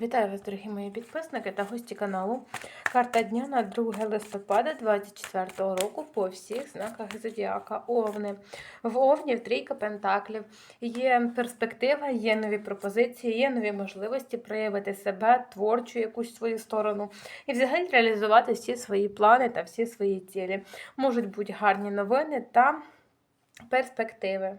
Вітаю вас, дорогі мої підписники та гості каналу. Карта дня на 2 листопада 2024 року по всіх знаках Зодіака. Овни. В Овнів трійка пентаклів. Є перспектива, є нові пропозиції, є нові можливості проявити себе, творчу якусь свою сторону і взагалі реалізувати всі свої плани та всі свої цілі. Можуть бути гарні новини та перспективи.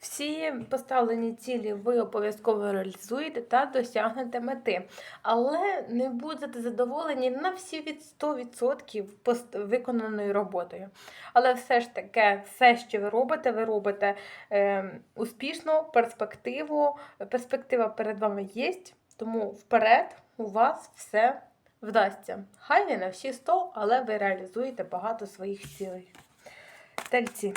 Всі поставлені цілі ви обов'язково реалізуєте та досягнете мети, але не будете задоволені на всі від 100% пост- виконаною роботою. Але все ж таки, все, що ви робите, ви робите е, успішно, перспективу. Перспектива перед вами є, тому вперед у вас все вдасться. Хай не на всі 100, але ви реалізуєте багато своїх цілей. Тельці.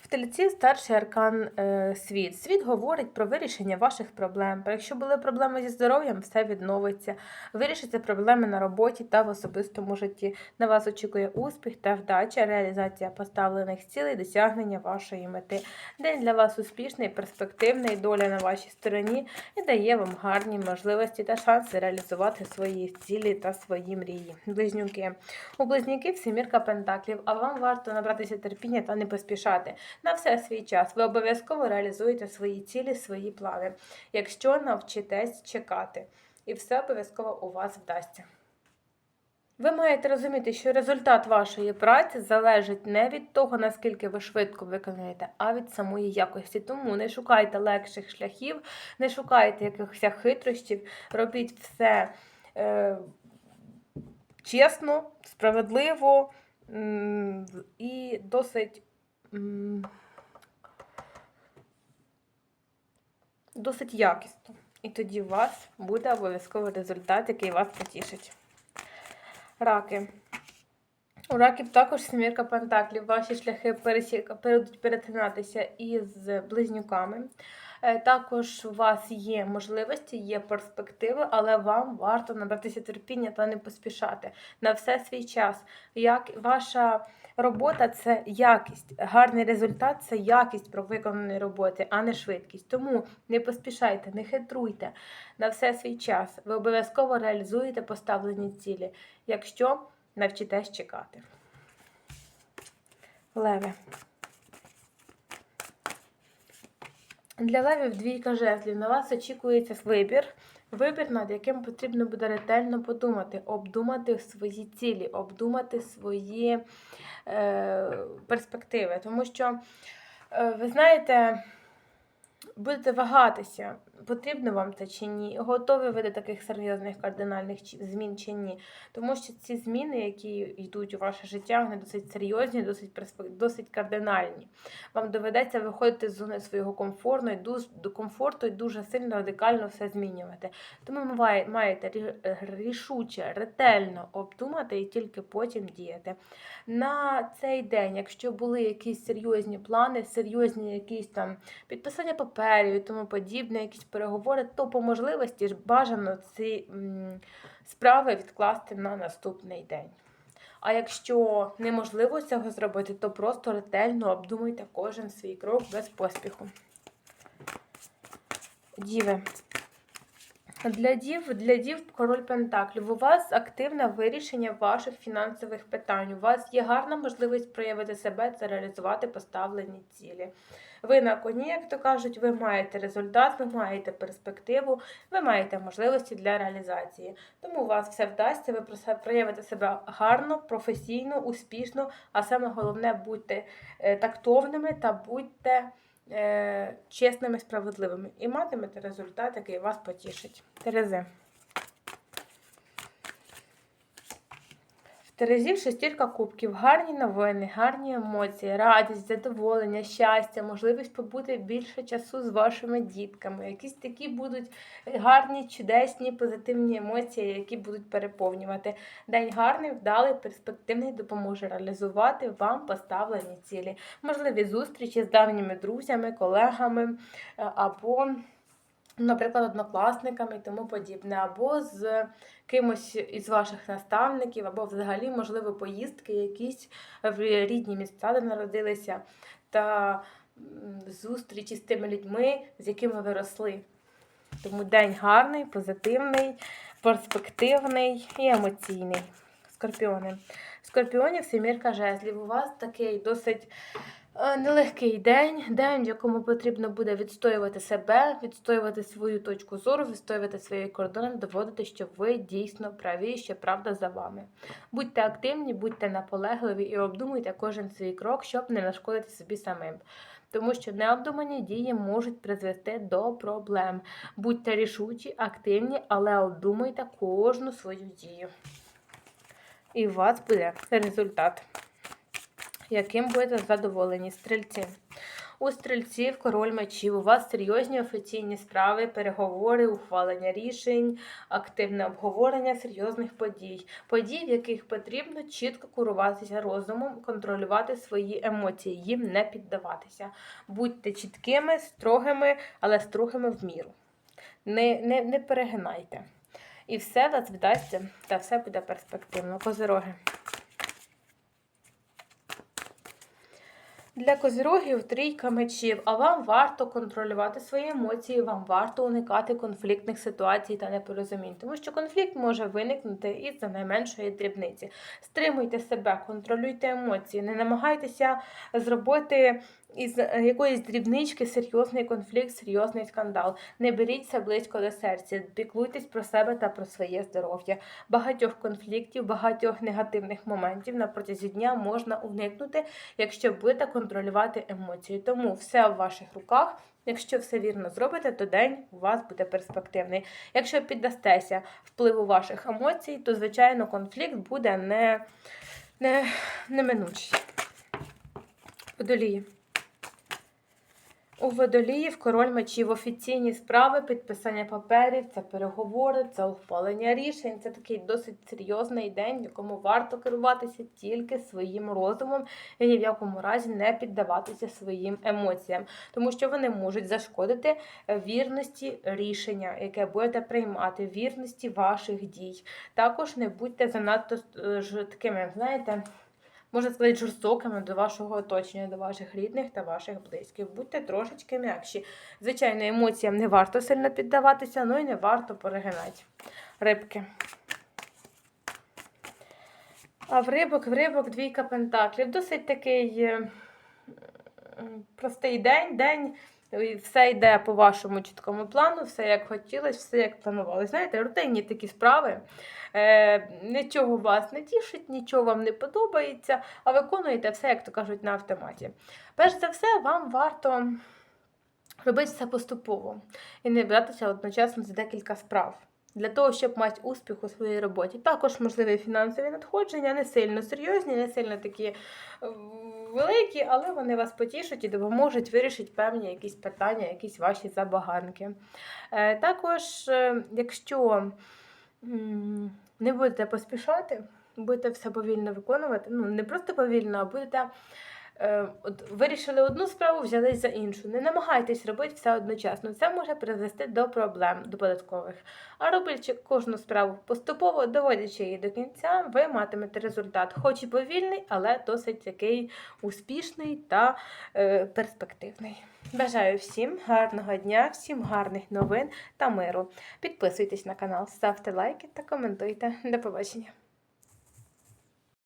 В тельців. Старший аркан е, світ. Світ говорить про вирішення ваших проблем. Про Якщо були проблеми зі здоров'ям, все відновиться. Вирішиться проблеми на роботі та в особистому житті. На вас очікує успіх та вдача, реалізація поставлених цілей, досягнення вашої мети. День для вас успішний, перспективний, доля на вашій стороні і дає вам гарні можливості та шанси реалізувати свої цілі та свої мрії. Близнюки. У близнюків семірка пентаклів, а вам варто набратися терпіння та не поспішати. На все свій час. Ви обов'язково реалізуєте свої цілі, свої плани, якщо навчитесь чекати. І все обов'язково у вас вдасться. Ви маєте розуміти, що результат вашої праці залежить не від того, наскільки ви швидко виконуєте, а від самої якості. Тому не шукайте легших шляхів, не шукайте якихось хитрощів, робіть все е, чесно, справедливо і досить. Досить якісно. І тоді у вас буде обов'язковий результат, який вас потішить. Раки. У раків також семірка пентаклів. Ваші шляхи пересік... будуть перетинатися із близнюками. Е, Також у вас є можливості, є перспективи, але вам варто набратися терпіння та не поспішати на все свій час. Як ваша робота це якість, гарний результат це якість про виконаної роботи, а не швидкість. Тому не поспішайте, не хитруйте на все свій час. Ви обов'язково реалізуєте поставлені цілі, якщо навчитесь чекати. Леви. Для левів двійка жезлів. На вас очікується вибір. Вибір, над яким потрібно буде ретельно подумати, обдумати свої цілі, обдумати свої е, перспективи. Тому що, е, ви знаєте, будете вагатися, потрібно вам це чи ні, готові ви до таких серйозних кардинальних змін чи ні. Тому що ці зміни, які йдуть у ваше життя, вони досить серйозні, досить, досить кардинальні. Вам доведеться виходити з зони свого комфорту і до комфорту і дуже сильно радикально все змінювати. Тому ви маєте рішуче, ретельно обдумати і тільки потім діяти. На цей день, якщо були якісь серйозні плани, серйозні якісь там підписання паперів і тому подібне, якісь переговори, то по можливості ж бажано ці справи відкласти на наступний день. А якщо неможливо цього зробити, то просто ретельно обдумуйте кожен свій крок без поспіху. Діви. Для дів, для дів король Пентаклів. У вас активне вирішення ваших фінансових питань. У вас є гарна можливість проявити себе та реалізувати поставлені цілі. Ви на коні, як то кажуть, ви маєте результат, ви маєте перспективу, ви маєте можливості для реалізації. Тому у вас все вдасться, ви проявите себе гарно, професійно, успішно, а саме головне будьте е, тактовними та будьте чесними, справедливими. І матимете результат, який вас потішить. Терези. Терезів шестірка кубків, гарні новини, гарні емоції, радість, задоволення, щастя, можливість побути більше часу з вашими дітками. Якісь такі будуть гарні, чудесні, позитивні емоції, які будуть переповнювати. День гарний, вдалий, перспективний, допоможе реалізувати вам поставлені цілі. Можливі зустрічі з давніми друзями, колегами е, або наприклад, однокласниками і тому подібне, або з кимось із ваших наставників, або взагалі, можливо, поїздки якісь в рідні місця, де народилися, та зустрічі з тими людьми, з якими ви росли. Тому день гарний, позитивний, перспективний і емоційний. Скорпіони. Скорпіонів семірка жезлів. У вас такий досить нелегкий день, день, в якому потрібно буде відстоювати себе, відстоювати свою точку зору, відстоювати свої кордони, доводити, що ви дійсно праві, що правда за вами. Будьте активні, будьте наполегливі і обдумуйте кожен свій крок, щоб не нашкодити собі самим. Тому що необдумані дії можуть призвести до проблем. Будьте рішучі, активні, але обдумуйте кожну свою дію. І у вас буде результат, яким будете задоволені стрільці. У стрільців король мечів. У вас серйозні офіційні справи, переговори, ухвалення рішень, активне обговорення серйозних подій. Подій, в яких потрібно чітко керуватися розумом, контролювати свої емоції, їм не піддаватися. Будьте чіткими, строгими, але строгими в міру. Не, не, не перегинайте. І все вас вдасться, та все буде перспективно. Козироги. Для козірогів трійка мечів, а вам варто контролювати свої емоції, вам варто уникати конфліктних ситуацій та непорозумінь, тому що конфлікт може виникнути із-за найменшої дрібниці. Стримуйте себе, контролюйте емоції, не намагайтеся зробити із е, якоїсь дрібнички серйозний конфлікт, серйозний скандал. Не беріть це близько до серця, піклуйтесь про себе та про своє здоров'я. Багатьох конфліктів, багатьох негативних моментів на протязі дня можна уникнути, якщо будете контролювати емоції. Тому все в ваших руках. Якщо все вірно зробите, то день у вас буде перспективний. Якщо піддастеся впливу ваших емоцій, то, звичайно, конфлікт буде не, не, неминучий. Водолії. У водоліїв король мечів офіційні справи, підписання паперів, це переговори, це ухвалення рішень. Це такий досить серйозний день, якому варто керуватися тільки своїм розумом і ні в якому разі не піддаватися своїм емоціям, тому що вони можуть зашкодити е, вірності рішення, яке будете приймати, вірності ваших дій. Також не будьте занадто е, такими, знаєте можна сказати, жорстокими до вашого оточення, до ваших рідних та ваших близьких. Будьте трошечки м'якші. Звичайно, емоціям не варто сильно піддаватися, ну і не варто перегинати. Рибки. А в рибок, в рибок двійка пентаклів. Досить такий е, простий день, день. Все йде по вашому чіткому плану, все як хотілося, все як планували. Знаєте, рутинні такі справи. Е, Нічого вас не тішить, нічого вам не подобається, а виконуєте все, як то кажуть, на автоматі. Перш за все, вам варто робити все поступово і не братися одночасно за декілька справ. Для того, щоб мати успіх у своїй роботі. Також можливі фінансові надходження, не сильно серйозні, не сильно такі е, великі, але вони вас потішать і допоможуть вирішити певні якісь питання, якісь ваші забаганки. Е, також, е, якщо не будете поспішати, будете все повільно виконувати, ну не просто повільно, а будете. Е, от Вирішили одну справу, взялись за іншу. Не намагайтесь робити все одночасно. Це може призвести до проблем до податкових. А робити кожну справу поступово, доводячи її до кінця, ви матимете результат, хоч і повільний, але досить такий успішний та е, перспективний. Бажаю всім гарного дня, всім гарних новин та миру. Підписуйтесь на канал, ставте лайки та коментуйте. До побачення!